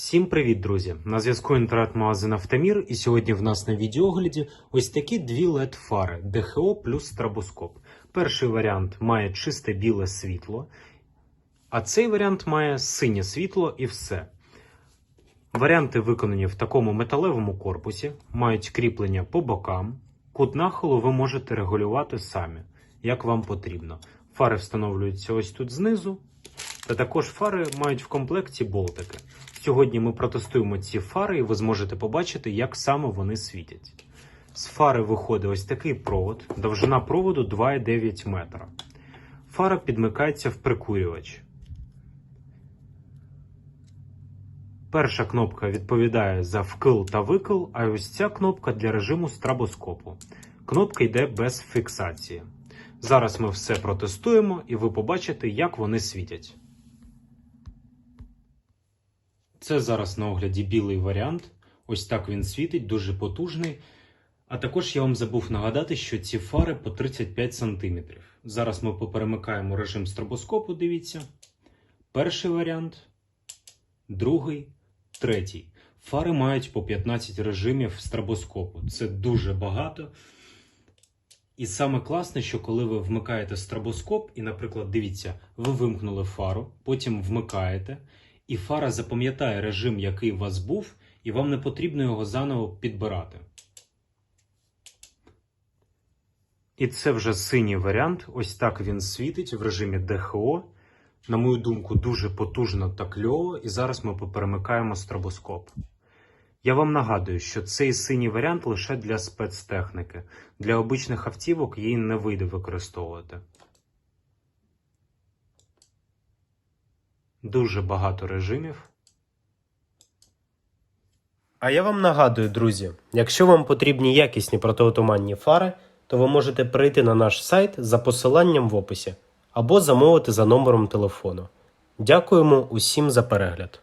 Всім привіт, друзі! На зв'язку інтернет-магазин Автомір, і сьогодні в нас на відеогляді ось такі дві led фари ДХО плюс стробоскоп. Перший варіант має чисте біле світло, а цей варіант має синє світло і все. Варіанти виконані в такому металевому корпусі, мають кріплення по бокам. Кут нахилу ви можете регулювати самі, як вам потрібно. Фари встановлюються ось тут знизу, та також фари мають в комплекті болтики. Сьогодні ми протестуємо ці фари, і ви зможете побачити, як саме вони світять. З фари виходить ось такий провод, довжина проводу 2,9 метра. Фара підмикається в прикурювач. Перша кнопка відповідає за вкил та викил, а ось ця кнопка для режиму страбоскопу. Кнопка йде без фіксації. Зараз ми все протестуємо і ви побачите, як вони світять. Це зараз на огляді білий варіант. Ось так він світить, дуже потужний. А також я вам забув нагадати, що ці фари по 35 см. Зараз ми поперемикаємо режим стробоскопу, дивіться. Перший варіант, другий, третій. Фари мають по 15 режимів стробоскопу. Це дуже багато. І саме класне, що коли ви вмикаєте стробоскоп, і, наприклад, дивіться, ви вимкнули фару, потім вмикаєте, і фара запам'ятає режим, який у вас був, і вам не потрібно його заново підбирати. І це вже синій варіант. Ось так він світить в режимі ДХО. На мою думку, дуже потужно та кльово. І зараз ми поперемикаємо стробоскоп. Я вам нагадую, що цей синій варіант лише для спецтехніки. Для обичних автівок її не вийде використовувати. Дуже багато режимів. А я вам нагадую, друзі, якщо вам потрібні якісні протиотуманні фари, то ви можете перейти на наш сайт за посиланням в описі або замовити за номером телефону. Дякуємо усім за перегляд.